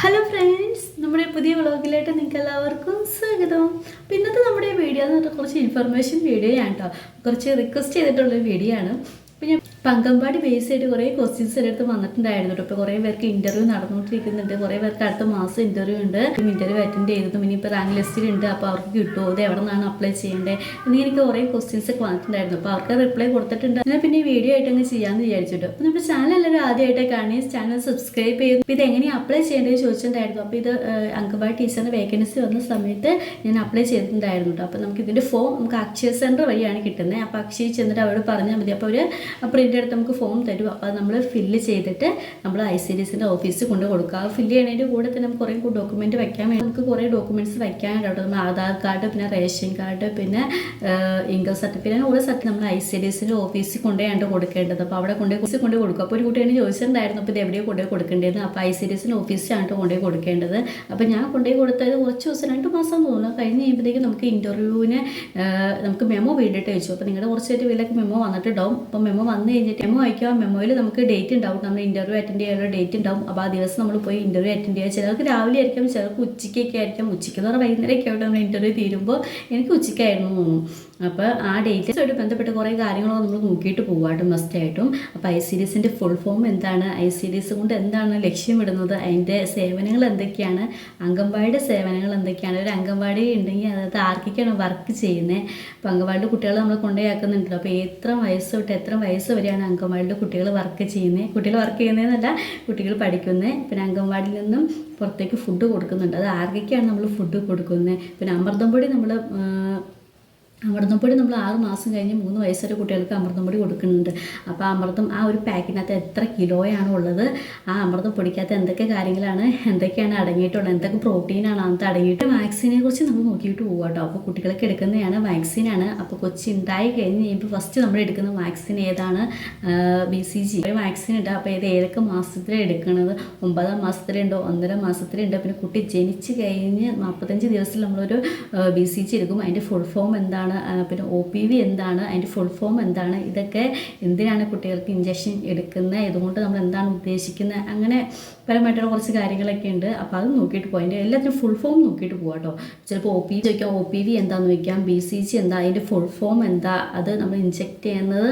Hello friends നമ്മുടെ പുതിയ വ്ളോഗിലായിട്ട് നിങ്ങൾക്ക് എല്ലാവർക്കും സ്വാഗതം. അപ്പോൾ ഇന്നത്തെ നമ്മുടെ വീഡിയോ എന്ന് പറഞ്ഞാൽ കുറച്ച് ഇൻഫർമേഷൻ വീഡിയോ ആണ് കേട്ടോ. കുറച്ച് റിക്വസ്റ്റ് ചെയ്തിട്ടുള്ള വീഡിയോ ആണ്. അപ്പോൾ അംഗൻവാടി ബേസ് ചെയ്ത് കുറേ ക്വസ്റ്റ്യൻസ് എന്റെ അടുത്ത് വന്നിട്ടുണ്ടായിരുന്നു കേട്ടോ. ഇപ്പോൾ കുറേ പേർക്ക് ഇന്റർവ്യൂ നടന്നുകൊണ്ടിരിക്കുന്നുണ്ട്. കുറേ പേർക്ക് അടുത്ത മാസം ഇന്റർവ്യൂ ഉണ്ട്. ഇന്റർവ്യൂ അറ്റൻഡ് ചെയ്തതും ഇനിയിപ്പോൾ റാങ്ക് ലിസ്റ്റിലുണ്ട് അപ്പോൾ അവർക്ക് കിട്ടുമോ അത് എവിടെ നിന്നാണ് അപ്ലൈ ചെയ്യേണ്ടത് എന്നിങ്ങനെ എനിക്ക് കുറേ ക്വസ്റ്റ്യൻസ് ഒക്കെ വന്നിട്ടുണ്ടായിരുന്നു. അപ്പോൾ അവർക്ക് റിപ്ലൈ കൊടുത്തിട്ടുണ്ട്. എന്നാൽ പിന്നെ വീഡിയോ ആയിട്ട് അങ്ങ് ചെയ്യാമെന്ന് വിചാരിച്ചിട്ട് അപ്പോൾ നമ്മുടെ ചാനൽ എല്ലാവരും ആദ്യമായിട്ട് കാണി ചാനൽ സബ്സ്ക്രൈബ് ചെയ്ത് ഇത് എങ്ങനെ അപ്ലൈ ചെയ്യേണ്ടത് ചോദിച്ചിട്ടുണ്ടായിരുന്നു. അപ്പോൾ ഇത് അങ്കബാ ടീച്ചറിന്റെ വേക്കൻസി വന്ന സമയത്ത് ഞാൻ അപ്ലൈ ചെയ്തിട്ടുണ്ടായിരുന്നു കേട്ടോ. അപ്പോൾ നമുക്ക് ഇതിന്റെ ഫോം നമുക്ക് അക്ഷയ സെന്റർ വഴിയാണ് കിട്ടുന്നത്. അപ്പോൾ അക്ഷയ ചെന്നിട്ട് അവരോട് പറഞ്ഞാൽ മതി. അപ്പോൾ അവർ പ്രിന്റ് എടുത്ത് നമുക്ക് ഫോം തരും അപ്പോൾ അത് നമ്മൾ ഫില്ല് ചെയ്തിട്ട് നമ്മൾ ഐ സി ഡി എസിന്റെ ഓഫീസിൽ കൊണ്ട് കൊടുക്കുക ഫില്ല് ചെയ്യണതിന്റെ കൂടെ തന്നെ നമുക്ക് കുറേ ഡോക്യുമെന്റ് വയ്ക്കാൻ വേണ്ടി നമുക്ക് കുറേ ഡോക്യുമെന്റ്സ് വയ്ക്കാനായിട്ട് നമ്മൾ ആധാർ കാർഡ് പിന്നെ റേഷൻ കാർഡ് പിന്നെ ഇൻകം സർട്ടിഫിക്കറ്റ് അങ്ങനെ ഓരോ സർട്ടിഫിക്കറ്റ് നമ്മൾ ഐ സി ഡി എസിന്റെ ഓഫീസിൽ കൊണ്ടുപോയാണ് കൊടുക്കേണ്ടത്. അപ്പോൾ അവിടെ കൊണ്ടുപോയി ഓഫീസിൽ കൊണ്ട് കൊടുക്കുക അപ്പോൾ ഒരു കുട്ടിയാണ് ചോദിച്ചിട്ടുണ്ടായിരുന്നു. അപ്പോൾ ഇത് എവിടെയോ കൊണ്ടുപോയി കൊടുക്കേണ്ടത് അപ്പോൾ ഐ സി ഡി എസിന്റെ ഓഫീസിലാണ് കൊണ്ടുപോയി കൊടുക്കേണ്ടത്. അപ്പോൾ ഞാൻ കൊണ്ടുപോയി കൊടുത്തത് കുറച്ച് ദിവസം രണ്ട് മാസം തോന്നുന്നു. കഴിഞ്ഞ് കഴിയുമ്പോഴത്തേക്കും നമുക്ക് ഇന്റർവ്യൂവിന് നമുക്ക് മെമ്മോ വീണ്ടിട്ട് വെച്ചു. അപ്പോൾ നിങ്ങളുടെ കുറച്ചായിട്ട് വീട്ടിലേക്ക് മെമ്മോ വന്നിട്ടുണ്ടാവും. അപ്പോൾ മെമ്മോ വന്നു കഴിഞ്ഞിട്ട് മെമ്മോ അയക്കുക മെമ്മോയിൽ നമുക്ക് ഡേറ്റ് ഉണ്ടാവും. നമ്മൾ ഇന്റർവ്യൂ അറ്റൻഡ് ചെയ്യാനുള്ള ഡേറ്റ് ഉണ്ടാവും. അപ്പോൾ ആ ദിവസം നമ്മൾ പോയി ഇന്റർവ്യൂ അറ്റൻഡ് ചെയ്യുക ചിലർക്ക് രാവിലെ ആയിരിക്കും ചിലർക്ക് ഉച്ചയ്ക്കൊക്കെ ആയിരിക്കും. ഉച്ചയ്ക്ക് എന്ന് പറഞ്ഞാൽ വൈകുന്നേരമൊക്കെ ആയിട്ട് നമ്മൾ ഇന്റർവ്യൂ തീരുമ്പോൾ എനിക്ക് ഉച്ചയ്ക്കായിരുന്നു തോന്നുന്നു. അപ്പോൾ ആ ഡേറ്റുമായിട്ട് ബന്ധപ്പെട്ട് കുറേ കാര്യങ്ങളൊക്കെ നമ്മൾ നോക്കിയിട്ട് പോകാട്ടും മസ്റ്റായിട്ടും അപ്പോൾ ഐ സീരീസിന്റെ ഫുൾ ഫോം എന്താണ്? ഐ സീരീസ് കൊണ്ട് എന്താണ് ലക്ഷ്യമിടുന്നത് അതിന്റെ സേവനങ്ങൾ എന്തൊക്കെയാണ്? അംഗൻവാടിയുടെ സേവനങ്ങൾ എന്തൊക്കെയാണ്? ഒരു അംഗൻവാടി ഉണ്ടെങ്കിൽ അതായത് ആർക്കൊക്കെയാണ് വർക്ക് ചെയ്യുന്നത് അപ്പോൾ അംഗൻവാടിയുടെ കുട്ടികളെ നമ്മൾ കൊണ്ടുപോയി ആക്കുന്നുണ്ടല്ലോ. അപ്പോൾ എത്ര വയസ്സ് തൊട്ട് എത്ര വയസ്സ് വരെയാണ് അംഗൻവാടിയുടെ കുട്ടികൾ വർക്ക് ചെയ്യുന്നത്. കുട്ടികൾ വർക്ക് ചെയ്യുന്നതെന്നല്ല കുട്ടികൾ പഠിക്കുന്നത് പിന്നെ അംഗൻവാടിയിൽ നിന്നും പുറത്തേക്ക് ഫുഡ് കൊടുക്കുന്നുണ്ട്. അത് ആർക്കൊക്കെയാണ് നമ്മൾ ഫുഡ് കൊടുക്കുന്നത്? പിന്നെ അമൃതം പൊടി നമ്മൾ അമൃതം പൊടി നമ്മൾ ആറ് മാസം കഴിഞ്ഞ് മൂന്ന് വയസ്സുവരെ കുട്ടികൾക്ക് അമൃതം പൊടി കൊടുക്കുന്നുണ്ട് അപ്പോൾ അമൃതം ആ ഒരു പാക്കിനകത്ത് എത്ര കിലോയാണ് ഉള്ളത്? ആ അമൃതം പൊടിക്കകത്ത് എന്തൊക്കെ കാര്യങ്ങളാണ്? എന്തൊക്കെയാണ് അടങ്ങിയിട്ടുള്ളത്? എന്തൊക്കെ പ്രോട്ടീനാണ് അതിനകത്ത് അടങ്ങിയിട്ട്? വാക്സിനെ കുറിച്ച് നമ്മൾ നോക്കിയിട്ട് പോകുക കേട്ടോ അപ്പോൾ കുട്ടികൾക്ക് എടുക്കുന്നതാണ് വാക്സിനാണ്. അപ്പോൾ കൊച്ചി ഉണ്ടായി കഴിഞ്ഞ് കഴിയുമ്പോൾ ഫസ്റ്റ് നമ്മൾ എടുക്കുന്ന വാക്സിൻ ഏതാണ്? ബി സി ജി വാക്സിൻ ഉണ്ട്. അപ്പോൾ ഇത് ഏതൊക്കെ മാസത്തിലാണ് എടുക്കുന്നത് ഒമ്പതാം മാസത്തിലുണ്ടോ ഒന്നര മാസത്തിലുണ്ടോ പിന്നെ കുട്ടി ജനിച്ച് കഴിഞ്ഞ് നാൽപ്പത്തഞ്ച് ദിവസത്തിൽ നമ്മളൊരു ബി സി ജി എടുക്കും. അതിന്റെ ഫുൾ ഫോം എന്താണ്? എന്താണ് പിന്നെ ഒ പി വി എന്താണ് അതിന്റെ ഫുൾ ഫോം എന്താണ് ഇതൊക്കെ എന്തിനാണ് കുട്ടികൾക്ക് ഇഞ്ചക്ഷൻ എടുക്കുന്നത് ഇതുകൊണ്ട് നമ്മൾ എന്താണ് ഉദ്ദേശിക്കുന്നത് അങ്ങനെ പരമായിട്ടുള്ള കുറച്ച് കാര്യങ്ങളൊക്കെ ഉണ്ട്. അപ്പോൾ അത് നോക്കിയിട്ട് പോയി അതിന്റെ എല്ലാത്തിനും ഫുൾ ഫോം നോക്കിയിട്ട് പോകാം കേട്ടോ ചിലപ്പോൾ ഒ പി ചോദിക്കാം ഒ പി വി എന്താണെന്ന് ചോദിക്കാം ബി സി ജി എന്താ അതിന്റെ ഫുൾ ഫോം എന്താ അത് നമ്മൾ ഇഞ്ചെക്ട് ചെയ്യുന്നത്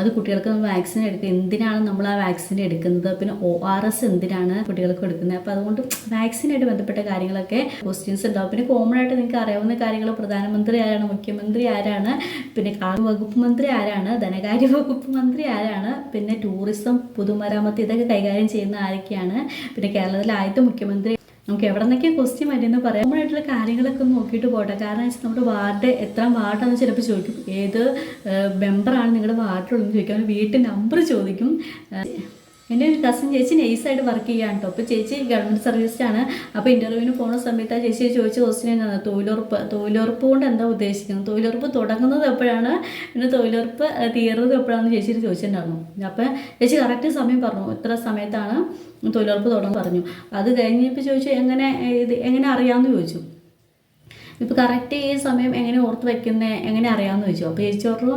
അത് കുട്ടികൾക്ക് വാക്സിൻ എടുക്കുക എന്തിനാണ് നമ്മൾ ആ വാക്സിൻ എടുക്കുന്നത്? പിന്നെ ഒ ആർ എസ് എന്തിനാണ് കുട്ടികൾക്ക് കൊടുക്കുന്നത്? അപ്പോൾ അതുകൊണ്ട് വാക്സിനായിട്ട് ബന്ധപ്പെട്ട കാര്യങ്ങളൊക്കെ ക്വസ്റ്റ്യൻസ് ഉണ്ടാവും. പിന്നെ കോമൺ ആയിട്ട് നിങ്ങൾക്ക് അറിയാവുന്ന കാര്യങ്ങൾ പ്രധാനമന്ത്രി ആരാണ് മുഖ്യമന്ത്രി ആരാണ് പിന്നെ വകുപ്പ് മന്ത്രി ആരാണ് ധനകാര്യ വകുപ്പ് മന്ത്രി ആരാണ് പിന്നെ ടൂറിസം പൊതുമരാമത്ത് ഇതൊക്കെ കൈകാര്യം ചെയ്യുന്ന ആരൊക്കെയാണ് പിന്നെ കേരളത്തിലെ ആദ്യത്തെ മുഖ്യമന്ത്രി നമുക്ക് എവിടെ നിന്നൊക്കെ ക്വസ്റ്റ്യൻ വരുമെന്ന് പറയാം നമ്മളായിട്ടുള്ള കാര്യങ്ങളൊക്കെ നോക്കിയിട്ട് പോട്ടെ. കാരണം വെച്ചാൽ നമ്മുടെ വാർഡ് എത്ര വാർഡാണെന്ന് ചിലപ്പോൾ ചോദിക്കും. ഏത് മെമ്പറാണ് നിങ്ങളുടെ വാർഡിലുള്ളതെന്ന് ചോദിക്കും. വീട്ടിൽ നമ്പർ ചോദിക്കും. എന്റെ ഒരു കസിൻ ചേച്ചി നൈസായിട്ട് വർക്ക് ചെയ്യാൻ കേട്ടോ അപ്പോൾ ചേച്ചി ഗവൺമെന്റ് സർവീസിലാണ് അപ്പോൾ ഇന്റർവ്യൂവിന് പോകുന്ന സമയത്ത് ചേച്ചി ചോദിച്ച ക്വസ്റ്റ്യൻ എന്താണ് തൊഴിലുറപ്പ് തൊഴിലുറപ്പ് കൊണ്ട് എന്താ ഉദ്ദേശിക്കുന്നത്? തൊഴിലുറപ്പ് തുടങ്ങുന്നത് എപ്പോഴാണ്? പിന്നെ തൊഴിലുറപ്പ് തീർന്നത് എപ്പോഴാണെന്ന് ചേച്ചി ചോദിച്ചിട്ടുണ്ടായിരുന്നു. അപ്പോൾ ചേച്ചി കറക്റ്റ് സമയം പറഞ്ഞു. ഇത്ര സമയത്താണ് തൊഴിലുറപ്പ് തുടങ്ങുന്നത് പറഞ്ഞു. അത് കഴിഞ്ഞപ്പോൾ ചോദിച്ചു എങ്ങനെ ഇത് എങ്ങനെ അറിയാമെന്ന് ചോദിച്ചു. ഇപ്പോൾ കറക്റ്റ് ഈ സമയം എങ്ങനെ ഓർത്ത് വെക്കുന്നത് എങ്ങനെ അറിയാമെന്ന് ചോദിച്ചു. അപ്പോൾ ചേച്ചി ഓർത്തു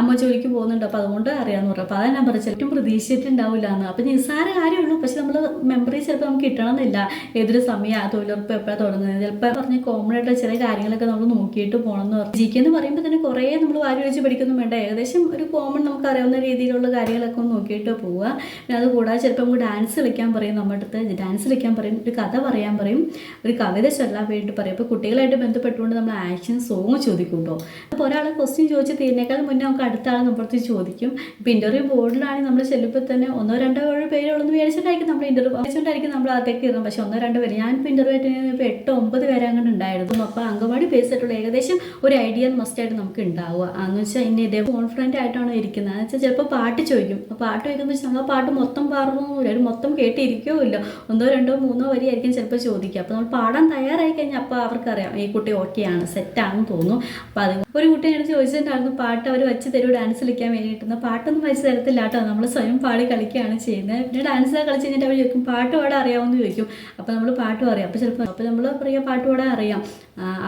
അമ്മ ജോലിക്ക് പോകുന്നുണ്ട്. അപ്പോൾ അതുകൊണ്ട് അറിയാമെന്ന് പറഞ്ഞു. അപ്പോൾ അതാണ് ഞാൻ പറഞ്ഞു ചിലപ്പോൾ പ്രതീക്ഷിച്ചിട്ടുണ്ടാവില്ല എന്ന്. അപ്പോൾ നിസ്സാര കാര്യമുള്ളൂ. പക്ഷെ നമ്മൾ മെമ്മറി ചിലപ്പോൾ നമുക്ക് കിട്ടണമെന്നില്ല. ഏതൊരു സമയം തൊഴിലുറപ്പ് എപ്പോഴാണ് തുടങ്ങുന്നത്? ചിലപ്പോൾ പറഞ്ഞ് കോമൺ ആയിട്ട് ചില കാര്യങ്ങളൊക്കെ നമ്മൾ നോക്കിയിട്ട് പോകണം എന്ന് പറഞ്ഞു. എന്ന് പറയുമ്പോൾ തന്നെ കുറേ നമ്മൾ വാരി വെച്ച് പഠിക്കൊന്നും വേണ്ട. ഏകദേശം ഒരു കോമൺ നമുക്ക് അറിയാവുന്ന രീതിയിലുള്ള കാര്യങ്ങളൊക്കെ ഒന്ന് നോക്കിയിട്ട് പോവുക. പിന്നെ അത് കൂടാതെ ചിലപ്പോൾ നമുക്ക് ഡാൻസ് കളിക്കാൻ പറയും നമ്മുടെ അടുത്ത്. ഡാൻസ് കളിക്കാൻ പറയും ഒരു കഥ പറയാൻ പറയും ഒരു കവിത ചൊല്ലാൻ വേണ്ടിയിട്ട് പറയും. അപ്പോൾ കുട്ടികളായിട്ട് ബന്ധപ്പെട്ടുകൊണ്ട് നമ്മൾ ആക്ഷൻ സോങ് ചോദിക്കും കേട്ടോ. അപ്പോൾ ഒരാൾ ക്വസ്റ്റ്യൻ ചോദിച്ച് തീരുന്നേക്കാൾ മുന്നേ നമുക്ക് അടുത്ത ആൾ നമ്മളടുത്ത് ചോദിക്കും. ഇപ്പോൾ ഇന്റർവ്യൂ ബോർഡിലാണെങ്കിൽ നമ്മൾ ചെല്ലുമ്പോൾ തന്നെ ഒന്നോ രണ്ടോ പേരുള്ളൂ വിചാരിച്ചിട്ടായിരിക്കും നമ്മൾ ഇന്റർവ്യൂ വിചാരിച്ചിട്ടായിരിക്കും നമ്മൾ അകത്തേക്ക് ഇരുന്നത് പക്ഷേ ഒന്നോ രണ്ടോ പേര് ഞാനിപ്പോൾ ഇന്റർവ്യൂ അറ്റൻഡ് ഇപ്പോൾ എട്ടോ ഒമ്പത് പേരെ അങ്ങനെ ഉണ്ടായിരുന്നു. അപ്പോൾ അംഗൻവാടി ബേസ് ആയിട്ടുള്ള ഏകദേശം ഒരു ഐഡിയ മസ്റ്റ് ആയിട്ട് നമുക്ക് ഉണ്ടാവുക. എന്ന് വെച്ചാൽ ഇനി ഇതേ കോൺഫിഡന്റ് ആയിട്ടാണ് ഇരിക്കുന്നത്. എന്ന് വെച്ചാൽ ചിലപ്പോൾ പാട്ട് ചോദിക്കും. അപ്പോൾ പാട്ട് ചോദിക്കുമ്പോൾ വെച്ചാൽ നമ്മൾ പാട്ട് മൊത്തം പാടുന്നില്ല ഒരു മൊത്തം കേട്ടിരിക്കുകയോ ഇല്ല ഒന്നോ രണ്ടോ മൂന്നോ വരി ആയിരിക്കും ചിലപ്പോൾ ചോദിക്കുക. അപ്പോൾ നമ്മൾ പാടാൻ തയ്യാറായി കഴിഞ്ഞാൽ അപ്പോൾ അവർക്കറിയാം. ഈ കുട്ടി ഓക്കെയാണ് സെറ്റാണെന്ന് തോന്നുന്നു. അപ്പോൾ അത് ഒരു കുട്ടി എന്നോട് ചോദിച്ചിട്ടുണ്ടായിരുന്നു പാട്ട് അവർ വെച്ച് തരും ഡാൻസ് കളിക്കാൻ വേണ്ടിയിട്ട്. പാട്ടൊന്നും വെച്ച് തരത്തില്ല കേട്ടോ നമ്മൾ സ്വയം പാടി കളിക്കുകയാണ് ചെയ്യുന്നത്. പിന്നെ ഡാൻസ് കളിച്ച് കഴിഞ്ഞിട്ട് അവർ ചോദിക്കും പാട്ട് പാടാൻ അറിയാമെന്ന് ചോദിക്കും. അപ്പോൾ നമ്മൾ പാട്ട് പറയാം. അപ്പോൾ ചിലപ്പോൾ അപ്പോൾ നമ്മൾ പറയാം പാട്ട് പാടാൻ അറിയാം.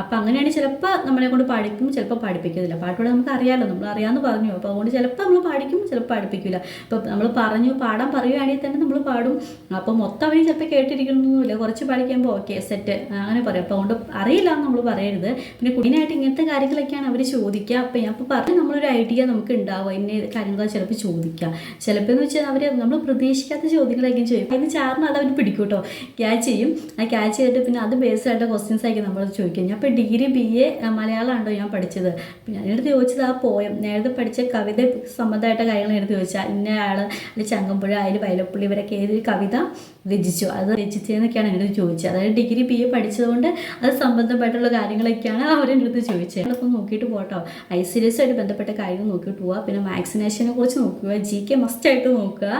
അപ്പം അങ്ങനെയാണ് ചിലപ്പോൾ നമ്മളെ കൊണ്ട് പഠിക്കും ചിലപ്പോൾ പഠിപ്പിക്കുന്നില്ല പാട്ടോടെ നമുക്ക് അറിയാമല്ലോ നമ്മൾ അറിയാമെന്ന് പറഞ്ഞു. അപ്പോൾ അതുകൊണ്ട് ചിലപ്പോൾ നമ്മൾ പഠിക്കും ചിലപ്പോൾ പഠിപ്പിക്കില്ല ഇപ്പോൾ നമ്മൾ പറഞ്ഞു പാടാൻ പറയുകയാണെങ്കിൽ തന്നെ നമ്മൾ പാടും. അപ്പോൾ മൊത്തം അവർ ചിലപ്പോൾ കേട്ടിരിക്കണമെന്നില്ല കുറച്ച് പഠിക്കുമ്പോൾ ഓക്കെ സെറ്റ് അങ്ങനെ പറയും. അപ്പോൾ അതുകൊണ്ട് അറിയില്ല എന്ന് നമ്മൾ പറയരുത്. പിന്നെ കുട്ടീനായിട്ട് ഇങ്ങനത്തെ കാര്യങ്ങളൊക്കെയാണ് അവർ ചോദിക്കുക. അപ്പോൾ ഞാൻ അപ്പോൾ പറഞ്ഞു നമ്മളൊരു ഐഡിയ നമുക്ക് ഉണ്ടാവുക. ഇന്ന കാര്യങ്ങൾ ചിലപ്പോൾ ചോദിക്കുക. ചിലപ്പോൾ എന്ന് വെച്ചാൽ അവർ നമ്മൾ പ്രതീക്ഷിക്കാത്ത ചോദ്യങ്ങളൊക്കെ ചോദിക്കും അതിന് ചാറിന് അത് അവർ പിടിക്കും കേട്ടോ. ക്യാച്ച് ചെയ്യും. ആ ക്യാച്ച് ചെയ്തിട്ട് പിന്നെ അത് ബേസ്ഡ് ആയിട്ട് ക്വസ്റ്റ്യൻസ് ആയിരിക്കും നമ്മൾ ചോദിക്കുക ഞാൻ ഇപ്പോൾ ഡിഗ്രി ബി എ മലയാളമാണല്ലോ ഞാൻ പഠിച്ചത്. ഞാൻ എടുത്ത് ചോദിച്ചത് ആ പോയം. നേരത്തെ പഠിച്ച കവിത സംബന്ധമായിട്ട് കാര്യങ്ങൾ എടുത്ത് ചോദിച്ചാൽ ഇന്ന ആൾ ചങ്ങമ്പുഴ അതിൽ വയലപ്പുള്ളി ഇവരൊക്കെ ഏതൊരു കവിത രചിച്ചു? അത് രചിച്ചതെന്നൊക്കെയാണ് അടുത്ത് ചോദിച്ചത്. അതായത് ഡിഗ്രി ബി എ പഠിച്ചതുകൊണ്ട് അത് സംബന്ധമായിട്ടുള്ള കാര്യങ്ങളൊക്കെയാണ് അവരെന്റെ അടുത്ത് ചോദിച്ചത് ഞങ്ങളപ്പോൾ നോക്കിയിട്ട് പോട്ടോ. ഐ സി എസ് ആയിട്ട് ബന്ധപ്പെട്ട കാര്യങ്ങൾ നോക്കിയിട്ട് പോവുക പിന്നെ വാക്സിനേഷനെ കുറിച്ച് നോക്കുക. ജി കെ മസ്റ്റായിട്ട് നോക്കുക.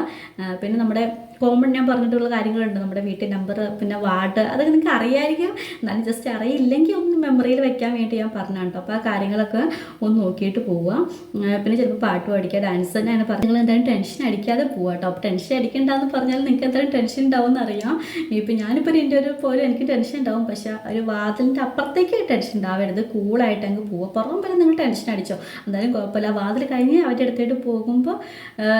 പിന്നെ നമ്മുടെ കോമൺ ഞാൻ പറഞ്ഞിട്ടുള്ള കാര്യങ്ങളുണ്ട്. നമ്മുടെ വീട്ടിൽ നമ്പർ പിന്നെ വാർഡ് അതൊക്കെ നിങ്ങൾക്ക് അറിയായിരിക്കും. എന്നാലും ജസ്റ്റ് അറിയില്ലെങ്കിൽ ഒന്ന് മെമ്മറിയിൽ വെക്കാൻ വേണ്ടി ഞാൻ പറഞ്ഞാണ് കേട്ടോ അപ്പോൾ ആ കാര്യങ്ങളൊക്കെ ഒന്ന് നോക്കിയിട്ട് പോവുക പിന്നെ ചിലപ്പോൾ പാട്ട് പഠിക്കുക ഡാൻസ് തന്നെയാണ് പറഞ്ഞു നിങ്ങൾ എന്തായാലും ടെൻഷൻ അടിക്കാതെ പോവുക കേട്ടോ അപ്പോൾ ടെൻഷൻ അടിക്കേണ്ടതെന്ന് പറഞ്ഞാൽ നിങ്ങൾക്ക് എന്തായാലും ടെൻഷൻ ഉണ്ടാവും എന്നറിയാം ഇപ്പോൾ ഞാനിപ്പോൾ ഒരു ഇന്റർവ്യൂ പോലും എനിക്ക് ടെൻഷൻ ഉണ്ടാവും. പക്ഷേ ഒരു വാതിലിന്റെ അപ്പുറത്തേക്ക് ടെൻഷൻ ഉണ്ടാവരുത്. കൂളായിട്ട് അങ്ങ് പോവുക പുറം വരെ നിങ്ങൾ ടെൻഷൻ അടിച്ചോ. എന്തായാലും കുഴപ്പമില്ല. വാതിൽ കഴിഞ്ഞ് അവരുടെ അടുത്തേട്ട് പോകുമ്പോൾ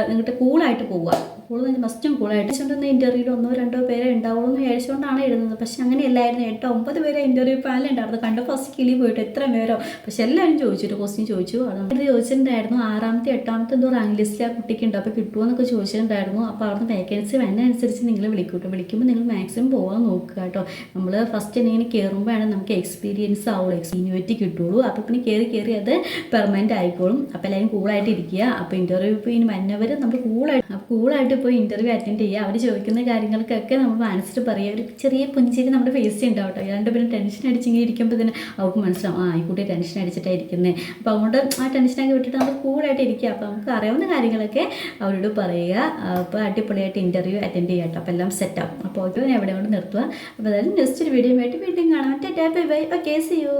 നിങ്ങളുടെ കൂളായിട്ട് പോവുക കൂൾ മസ്റ്റും കൂളായിട്ട് ചെണ്ടുന്ന ഇന്റർവ്യൂവിൽ ഒന്നോ രണ്ടോ പേരെ ഉണ്ടാവുള്ളൂ എന്ന് വിചാരിച്ചുകൊണ്ടാണ് എഴുതുന്നത് പക്ഷെ അങ്ങനെയല്ലായിരുന്നു. എട്ടോ ഒമ്പത് പേരെ ഇന്റർവ്യൂ പാനൽ ഉണ്ടായിരുന്നു കണ്ട് ഫസ്റ്റ് കിളി പോയിട്ട് എത്ര പേരോ പക്ഷെ എല്ലാവരും ചോദിച്ചിട്ട് ക്വസ്റ്റ്യൻ ചോദിച്ചു. അത് ചോദിച്ചിട്ടുണ്ടായിരുന്നു ആറാമത്തെ എട്ടാമത്തെ എന്തോ റാങ്ക് ലിസ്റ്റിൽ ആ കുട്ടിക്ക് ഉണ്ട്. അപ്പോൾ കിട്ടുമോ എന്നൊക്കെ ചോദിച്ചിട്ടുണ്ടായിരുന്നു. അപ്പോൾ അവിടുന്ന് വേക്കൻസി വരുന്നതനുസരിച്ച് നിങ്ങൾ വിളിക്കൂട്ടോ വിളിക്കുമ്പോൾ നിങ്ങൾ മാക്സിമം പോകാൻ നോക്കുക കേട്ടോ നമ്മൾ ഫസ്റ്റ് ഇങ്ങനെ കയറുമ്പോഴാണ് നമുക്ക് എക്സ്പീരിയൻസ് ആവുള്ളൂ. എക്സ്പീരിയന്റി കിട്ടുള്ളൂ. അപ്പോൾ പിന്നെ കയറി കയറി അത് പെർമനന്റ് ആയിക്കോളും. അപ്പോൾ എല്ലാവരും കൂളായിട്ട് ഇരിക്കുക അപ്പോൾ ഇന്റർവ്യൂ ഇപ്പോൾ ഇനി നമ്മൾ കൂളായിട്ട് കൂളായിട്ട് പോയി ഇന്റർവ്യൂ അറ്റൻഡ് ചെയ്യുക അവർ ചോദിക്കുന്ന കാര്യങ്ങൾക്കൊക്കെ നമ്മൾ ആൻസർ പറയുക. ഒരു ചെറിയ പുഞ്ചിരി നമ്മുടെ ഫേസ് ഉണ്ടാവും കേട്ടോ. രണ്ട് പിന്നെ ടെൻഷൻ അടിച്ചിങ്ങനെ ഇരിക്കുമ്പോൾ തന്നെ അവർക്ക് മനസ്സിലാവും ആ ഈ കുട്ടി ടെൻഷൻ അടിച്ചിട്ടാണ് ഇരിക്കുന്നത് അപ്പോൾ അതുകൊണ്ട് ആ ടെൻഷനൊക്കെ വിട്ടിട്ട് നമ്മൾ കൂളായിട്ട് ഇരിക്കുക. അപ്പോൾ നമുക്ക് അറിയാവുന്ന കാര്യങ്ങളൊക്കെ അവരോട് പറയുക. അപ്പോൾ അടിപൊളിയായിട്ട് ഇന്റർവ്യൂ അറ്റൻഡ് ചെയ്യുക കേട്ടോ. അപ്പോൾ എല്ലാം സെറ്റാവും അപ്പോൾ ഓക്കെ എവിടെ കൊണ്ട് നിർത്തുക? അപ്പോൾ അതായത് നെക്സ്റ്റ് ഒരു വീഡിയോ ആയിട്ട് വീണ്ടും കാണാം. Tata bye bye okay see you